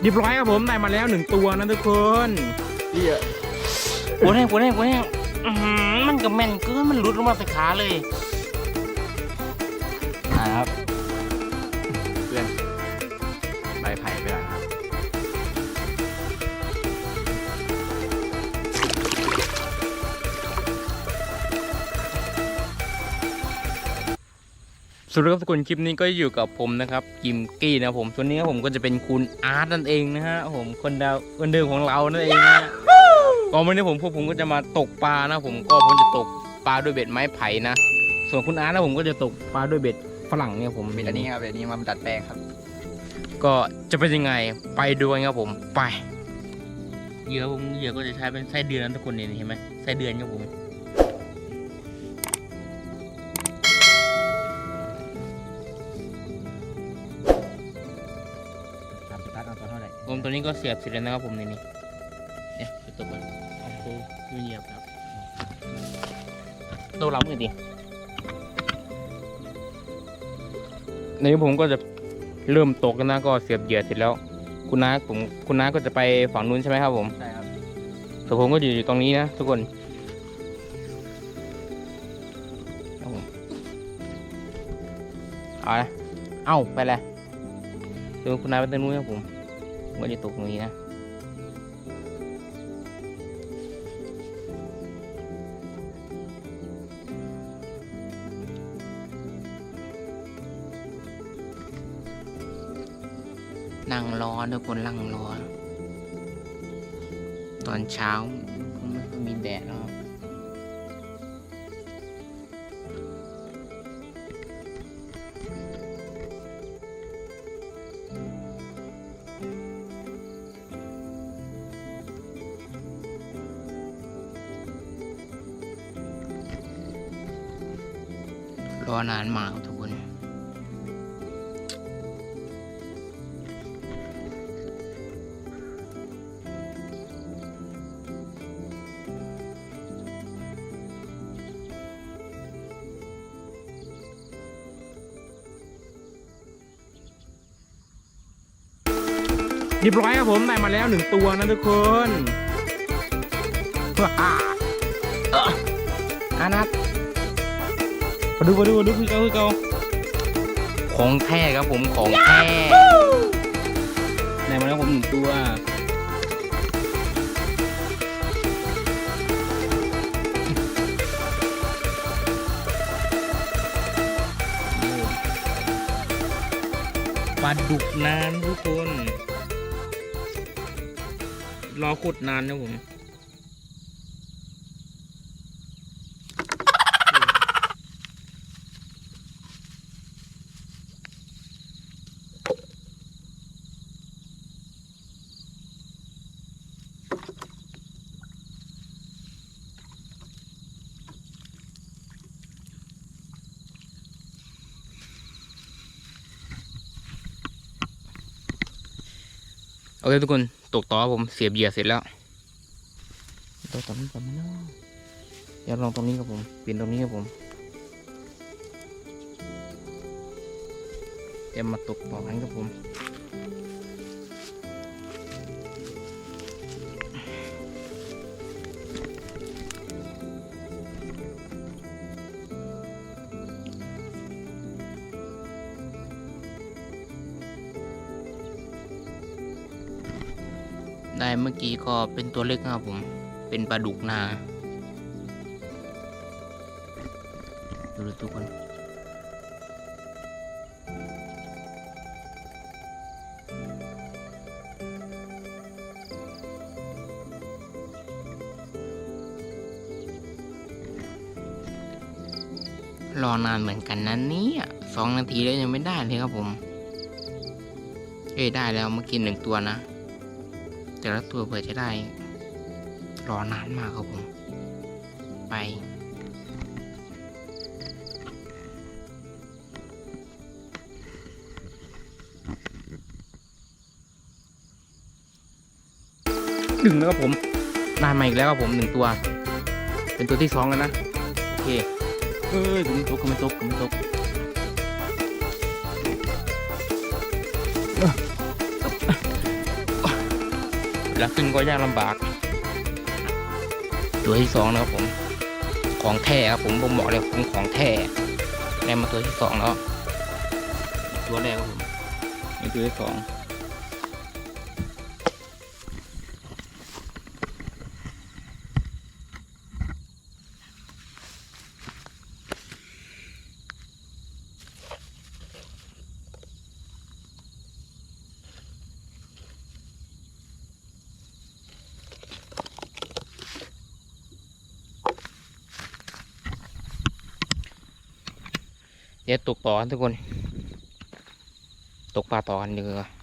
เรียบร้อยครับผมได้มาแล้วหนึ่งตัวนะทุกคนเหี้ยปวดแห้งปวดแห้งปวดแห้งอื้อหือมันกับแม่นเกินมันหลุดลงมาใส่ขาเลย สวัสดีครับทุกคนคลิปนี้ก็อยู่กับผมนะครับกิมกี้นะครับผมส่วนนี้ครับผมก็จะเป็นคุณอาร์ตนั่นเองนะฮะผมคนดาวคนเดิมของเรานั่นเองนะฮะก็วันนี้ผมพวกผมก็จะมาตกปลานะผมก็ผมจะตกปลาด้วยเบ็ดไม้ไผ่นะส่วนคุณอาร์ตนะผมก็จะตกปลาด้วยเบ็ดฝรั่งเนี่ยผมเป็นอันนี้ครับเป็นอันนี้มาดัดแปลงครับ ก็จะเป็นยังไงไปดูกันครับผมไปเหยื่อผมเหยื่อก็จะใช้เป็นไส้เดือนนะทุกคนเนี่ยเห็นไหมไส้เดือนครับผม ตัวเท่าไหร่ผมตัวนี้ก็เสียบเสร็จแล้วนะครับผมในนี้เนี่ยไปตกมันเอาตัวไม่เหยียบครับตัวเรามือดิในนี้ผมก็จะเริ่มตกแล้วนะก็เสียบเหยื่อเสร็จแล้ว คุณน้าผมคุณน้าก็จะไปฝั่งนู้นใช่ไหมครับผมใช่ครับส่วนผมก็อยู่อยู่ตรงนี้นะทุกคนครับผมเอาละเอ้าไปเลยเดี๋ยวคุณน้าไปตรงนู้นครับผมผม ก็จะตกตรงนี้นะนั่งรอทุกคนนั่งรอ ตอนเช้าไม่ค่อยมีแดดหรอ รอนานมากครับทุกคน เรียบร้อยครับผมได้มาแล้วหนึ่งตัวนะทุกคนว้าเอ้ออานัท มาดูมาดูมาดูคือเกาคือเกาของแท้ครับผมของแท้ได้มาแล้วผมหนึ่งตัวปลาดุกนานทุกคน รอขุดนานนะผม เคทุกคนตกต่อผมเสียบเหยื่อเสร็จแล้วตัวต่อนี้ก่อนนะอยาลองตรงนี้ครับผมเปลี่ยนตรงนี้ครับผมเดี๋ยวมาตกต่อกันครับผม ได้เมื่อกี้ก็เป็นตัวเล็กครับผม เป็นปลาดุกนา ดูดทุกคนรอนานเหมือนกันนะเนี่ยสองนาทีแล้วยังไม่ได้เลยครับผม เอ้ได้แล้วเมื่อกี้หนึ่งตัวนะ แต่ละตัวเผื่อจะได้ รอนานมากครับผม ไป ดึงแล้วครับผมได้มาอีกแล้วครับผมหนึ่งตัว เป็นตัวที่สองแล้วนะ โอเค เอ้ยกูไม่ตกกูไม่ตกกูไม่ตก ล้วขึ้นก็ยากลำบาก ตัวที่สองนะครับผม ของแท้ครับผมผมบอกเลยผมของแท้ได้มาตัวที่สองแล้ว ตัวแรกครับผมตัวที่สอง เดี๋ยวตกต่อทุกคน ตกปลาต่อกันดีกว่า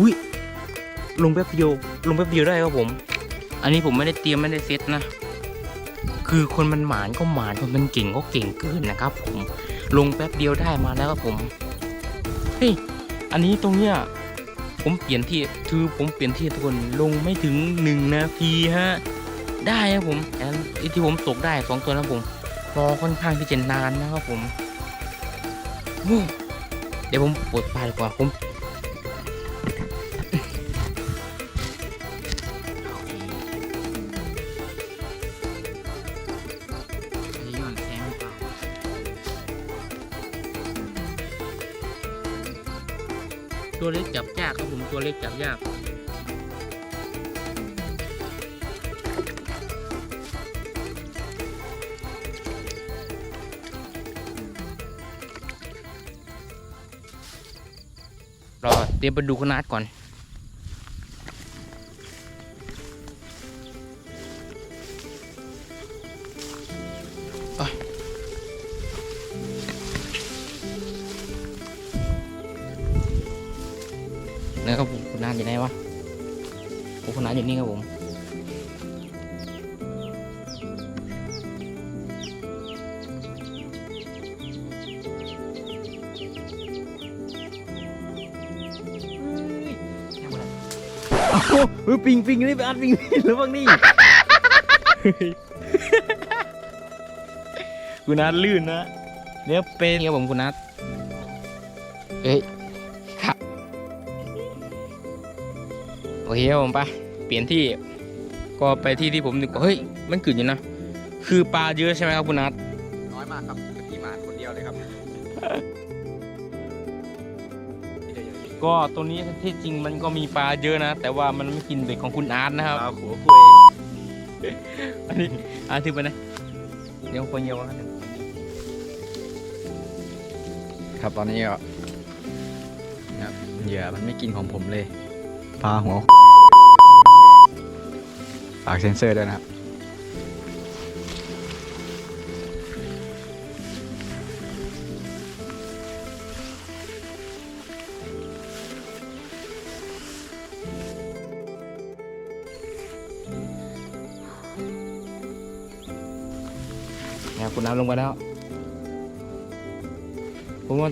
อุ้ยลงแป๊บเดียวลงแป๊บเดียวได้ครับผม อันนี้ผมไม่ได้เตรียมไม่ได้เซตนะ คือคนมันหมานก็หมานคนมันเก่งก็เก่งเกินนะครับผมลงแป๊บเดียวได้มาแล้วครับผมเฮ้ยอันนี้ตรงเนี้ยผมเปลี่ยนที่คือผมเปลี่ยนที่ทุกคนลงไม่ถึงหนึ่งนาทีฮะได้ครับผมแต่ไอ้ที่ผมตกได้สองตัวนะผมรอค่อนข้างที่จะนานนะครับผมเดี๋ยวผมปลดปลายดีกว่าผมากครับผมตัวเล็กจับยากรอเตรียมไปดูขนาดก่อน ปิงปิงนี่ไปอัดปิงหรือบ้างนี่คุณนัทลื่นนะเนี่ยเป็นครับผมคุณนัทเอ้ยครับโอเคครับผมไปเปลี่ยนที่ก็ไปที่ที่ผมนึกว่าเฮ้ยมันกึ่อยู่นะ คือปลาเยอะใช่ไหมครับคุณนัทน้อยมากครับ ก็ตัวนี้ที่จริงมันก็มีปลาเยอะนะ แต่ว่ามันไม่กินเบ็ดของคุณอาร์ตนะครับปลาหัวคุยอันนี้อาถือไปนะเดี๋ยวคนเดียวกันครับตอนนี้ก็นะครับเหยื่อมันไม่กินของผมเลย ปลาหัวฝากเซ็นเซอร์ด้วยนะครับ เนี่ยคุณน้ำลงไปแล้ว ผมว่า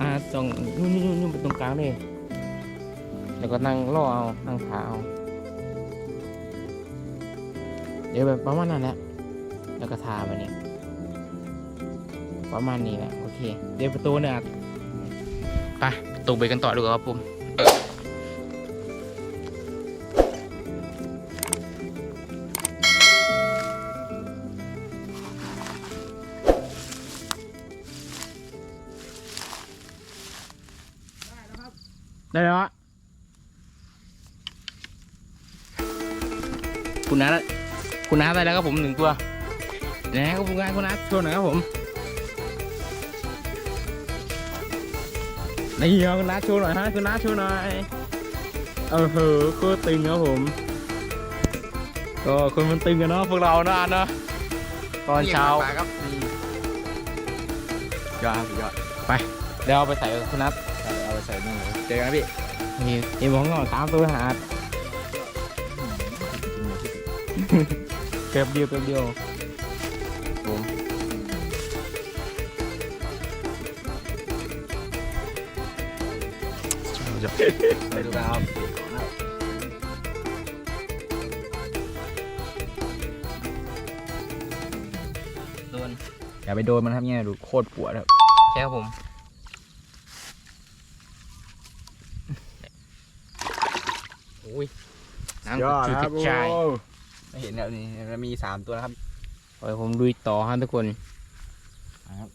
อาส่องนู่นนู่นู่ไปตรงกลางเลยแล้วก็นั่งล่อเอา นั่งขาเอา เดี๋ยวแบบประมาณนั้นแหละ แล้วก็ทาไปเนี่ยประมาณนี้แหละ โอเค เดี๋ยวประตูเนี่ยไปประตูไปกันต่อดีกว่าครับผม ได้แล้วครับผมหนึ่งตัวนะครับคุณน้าคุณน้าโชว์หน่อยครับผมนี่เอาคุณน้าโชว์หน่อยฮะคุณน้าโชว์หน่อยเออเหอะโคตรตึงครับผมก็คนมันตึงกันเนาะพวกเราเนาะเนาะตอนเช้าครับยอดครับยอดเดี๋ยวเอาไปใส่คุณนัทใส่ไปใส่นู่นเลยเจอกันนะพี่นี่เอ็มของเราตามตัวหาด เก็บเดียวเก็บเดียวผมไปดูกันครับโดนอย่าไปโดนมันครับเนี่ยดูโคตรปวดครับใช่ครับผมโอ้ยน้ำกระจุยกระจายไม่ เห็นแล้วนี่มันมีสามตัวนะครับปล่อยผมลุยต่อฮะทุกคนครับ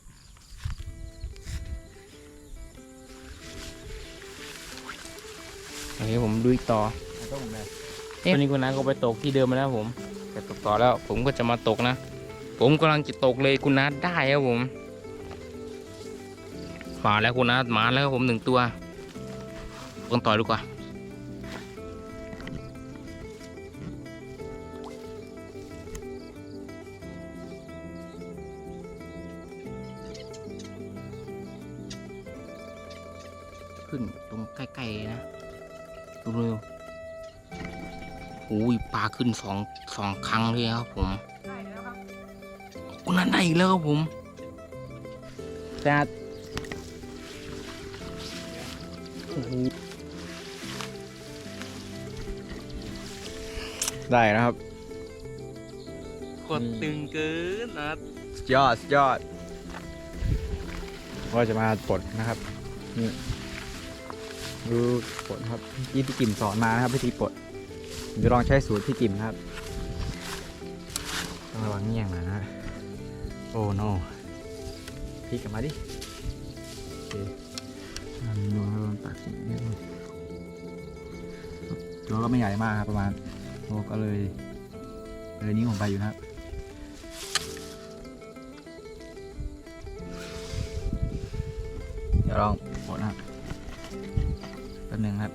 โอเคผมลุยต่อต้องผมเลยเอ๊ะวันนี้คุณน้าก็ไปตกที่เดิมมาแล้วผมไปตกต่อแล้ว ผมก็จะมาตกนะ ผมกำลังจะตกเลยคุณน้าได้ครับผมมาแล้วคุณน้ามาแล้วครับผมหนึ่งตัวกันต่อดีกว่า ขึ้นตรงใกล้ๆนะดูเร็วโอ้ยปลาขึ้นสองสองครั้งเลยครับผมคุณนั้นได้อีกแล้วครับผมจัดโอ้โหได้นะครับกดตึงเกินนะสุดยอดสุดยอด ก็จะมาปลดนะครับนี่ ดูปลดครับที่พี่กิมสอนมานะครับวิธีปลดผมจะลองใช้สูตรพี่กิมนะครับต้องระวังเงี้ยงหน่อยนะโอ้โนพี่กลับมาดิโอเคนนี้ลองตักนิดนึงตัวก็ไม่ใหญ่มากครับประมาณโอ้ก็เลยเลยนิ้วผมไปอยู่นะครับเดี๋ยวลองกดนะครับ หนึงครับ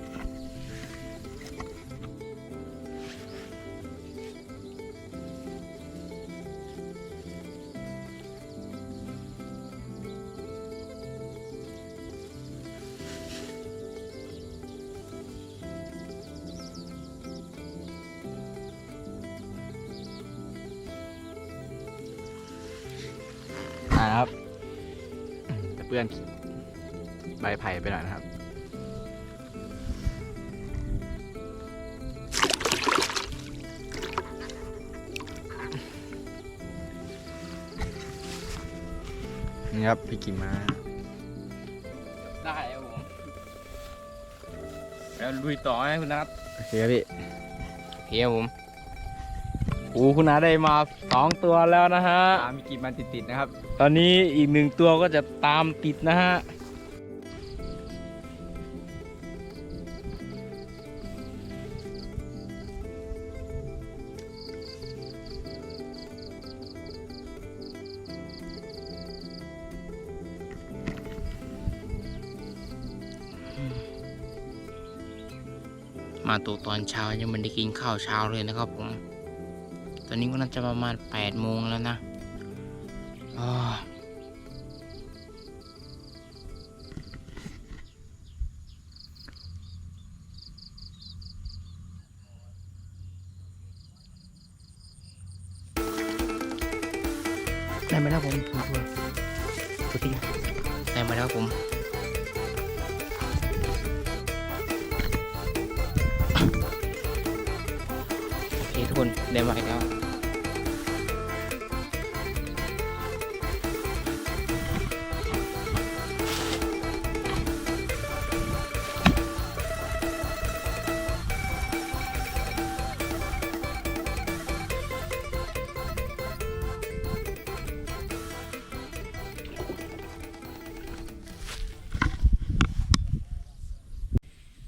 อ่านะครับจะเปื้อนใบไผ่ไปหน่อยนะครับ ครับพี่กิมมาได้ครับผมแล้วลุยต่อให้คุณนัทโอเคครับพี่โอเคครับผมโอ้คุณนัทได้มาสองตัวแล้วนะฮะตามพี่กิมมาติดๆนะครับ ตอนนี้อีกหนึ่งตัวก็จะตามติดนะฮะ มาตัวตอนเช้ายังไม่ได้กินข้าวเช้าเลยนะครับผม ตอนนี้ก็น่าจะประมาณ8โมงแล้วนะอ่าได้มาแล้วผมตัวตัวตัวตีได้มาแล้วผม คทุกคนได้มาอีกแล้ว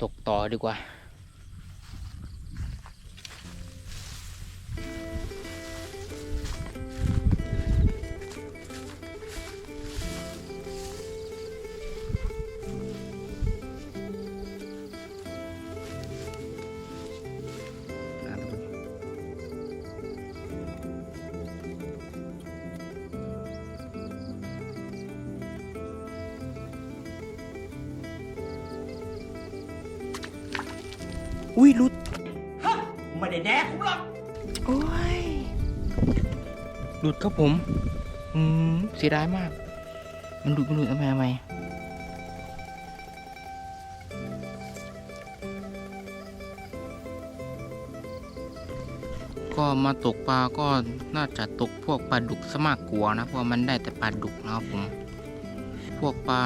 ตกต่อดีกว่า ลุดครับผม อืมเสียดายมาก มันหลุดมันหลุดทำไมทำไมก็มาตกปลาก็น่าจะตกพวกปลาดุกซะมากกว่านะเพราะมันได้แต่ปลาดุกนะครับผม พวกปลา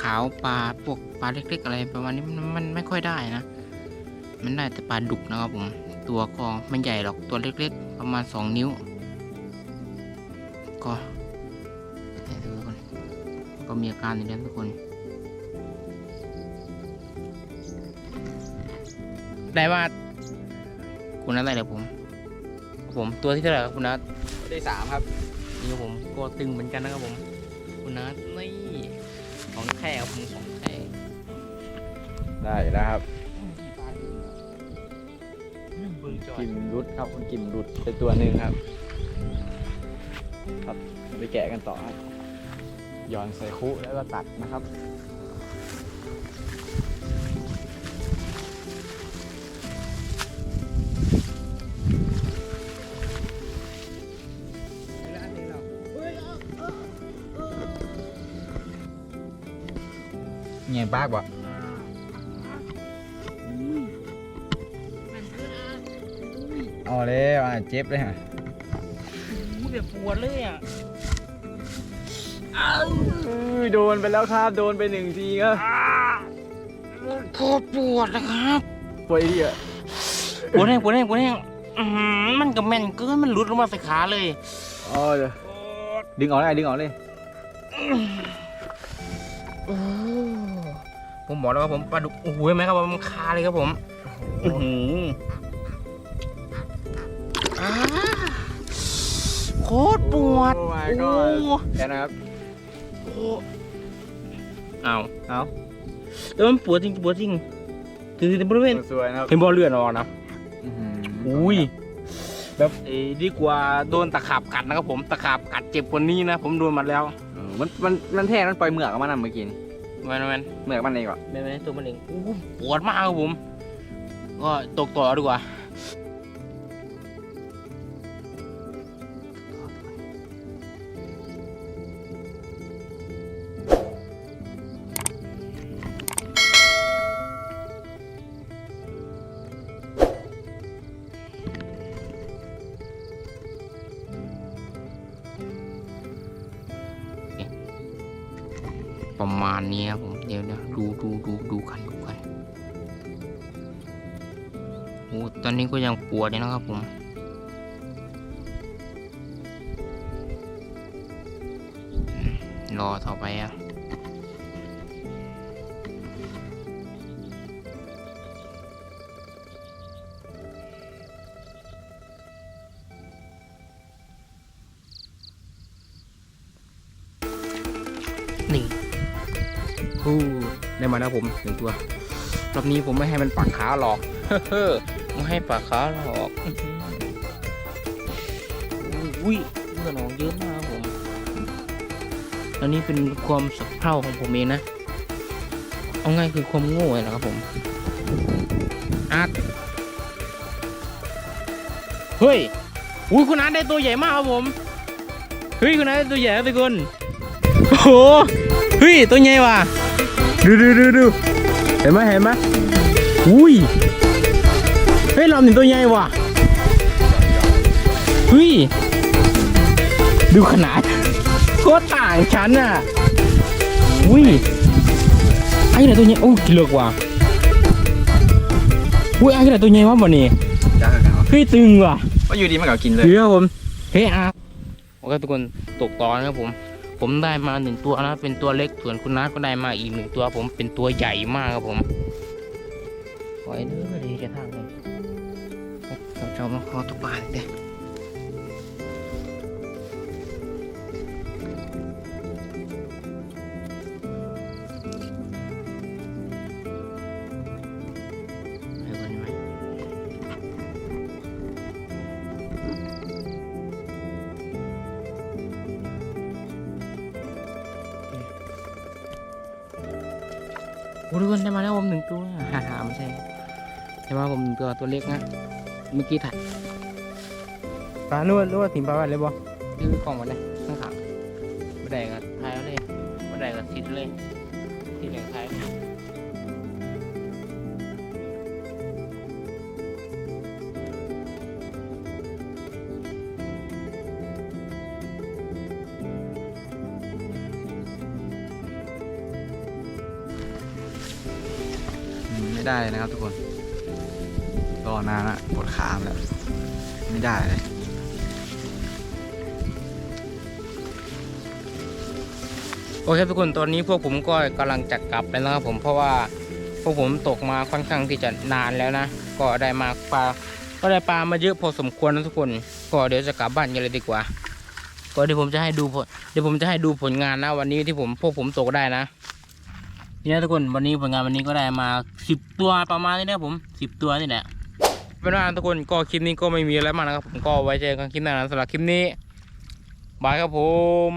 ขาวปลาพวกปลาเล็ก ๆ อะไรประมาณนี้มันมันไม่ค่อยได้นะ มันได้แต่ปลาดุกนะครับผม ตัวก็ไม่ใหญ่หรอกตัวเล็ก ๆ ประมาณ 2 นิ้ว ก็เนี่ยทุกคนก็มีอาการอย่างนี้ทุกคน ได้ว่า คุณนัทอะไรเดี๋ยวผม ผมตัวที่เท่าไหร่ครับคุณนัทได้สามครับ นี่ครับผมก็ตึงเหมือนกันนะครับผม คุณนัทนี่ของแท้ครับผมของแท้ได้แล้วครับเบิ่งจอยกิมรุดครับคุณกิมรุดเป็นตัวหนึ่งครับ ครับไปแกะกันต่อครับหย่อนใส่คุแล้วก็ตัดนะครับเงี้ยบ้ากบ่เอาแล้วอะเจ็บเลยฮะอู้ แบบปวดเลยอะโดนไปแล้วครับโดนไปหนึ่งทีครับโคตรปวดนะครับปวดอีกอะปวดแห้งปวดแห้งปวดแห้งอื้อหือมันก็แม่นเกินมันหลุดลงมาใส่ขาเลยอ๋อเดี๋ยวดึงออกเลยดึงออกเลยโอ้ผมบอกแล้วครับผมปลาดุกโอ้โหเห็นไหมครับว่ามันคาเลยครับผม อื้อหือ โคตรปวดโอ้ my โอ้ god แค่นะครับโอ้เอาเอาแต่มันปวดจริงปวดจริงถึงบริเวณสวยๆนะครับเห็นบอลเลือดออกนะอื้อหือุ้ยแบบเอ้ดีกว่าโดนตะขาบกัดนะครับผมตะขาบกัดเจ็บกว่านี้นะผมโดนมาแล้วเออมันมันมันแท้มันปล่อยเหมือกออกมานะเมื่อกี้นี่แมนแมนเหมือกมันเองก่อนแมนแมนตัวมันเองอู้ปวดมากครับผม ก็ตกต่อดีกว่า ประมาณนี้ครับผมเดี๋ยวนะดูดูดูดูกันดูกันโอ้ตอนนี้ก็ยังปวดอยู่นะครับผมรอต่อไปครับ ได้มาแล้วผมหนึ่งตัวรอบนี้ผมไม่ให้มันปักขาหรอกเฮ้อไม่ให้ปักขาหรอกอุ้ยเลือดออกเยอะมากครับผมอันนี้เป็นความสับเพร่าของผมเองนะ เอาง่ายคือความโง่เลยนะครับผมอาร์ตเฮ้ยอุ้ยคุณอาร์ตได้ตัวใหญ่มากครับผม เฮ้ยคุณอาร์ตได้ตัวใหญ่ครับทุกคนโอ้โหเฮ้ยตัวใหญ่ว่ะ ดูดูดูดูเห็นไหมเห็นไหมอุ้ยเฮ้ยเราหนึ่งตัวใหญ่ว่ะเฮ้ยดูขนาดโคตรต่างชั้นอะอุ้ยไอ้ไหนตัวใหญ่โอ้กิเลือกว่ะอุ้ยไอ้ไหนตัวใหญ่วะบ่นี่จ้าครับเฮ้ยตึงว่ะว่าอยู่ดีมันก็กินเลยเดี๋ยวผมเฮ้ยอาโอเคทุกคนตกตอนนะครับผม ผมได้มาหนึ่งตัวนะเป็นตัวเล็กส่วนคุณนัทก็ได้มาอีกหนึ่งตัว ผมเป็นตัวใหญ่มากครับผมขอให้เด้อดีจะทางเลยเราจะมาขอตุกบานเด้ใโอ้ทุกคนได้มาแล้วผมหนึ่งตัวฮ่าฮ่าไม่ใช่เห็นไหมผมตัวตัวเล็กนะเมื่อกี้ถ่ายปลานู่นนู่นถิ่นปลาไว้เลยบ่ยื้อกล่องไว้เลยข้างขาไม่ได้ก็ถ่ายเอาเลยไม่ได้ก็ติดเลย ไม่ได้เลยนะครับทุกคนรอนานละปวดขามแล้วไม่ได้เลยโอเคทุกคนตอนนี้พวกผมก็กำลังจะกลับแล้วนะครับผมเพราะว่าพวกผมตกมาค่อนข้างที่จะนานแล้วนะ ก็ได้มาปลาก็ได้ปลามาเยอะพอสมควรนะทุกคน ก็เดี๋ยวจะกลับบ้านกันเลยดีกว่า ก็เดี๋ยวผมจะให้ดูผลเดี๋ยวผมจะให้ดูผลงานนะวันนี้ที่ผมพวกผมตกได้นะ นี่นะทุกคนวันนี้ผลงานวันนี้ก็ได้มาสิบตัวประมาณนี้นะผมสิบตัวนี่แหละเป็นว่าทุกคนก็คลิปนี้ก็ไม่มีอะไรมากนะครับผมก็ไว้เจอกันคลิปหน้านะสำหรับคลิปนี้บายครับผม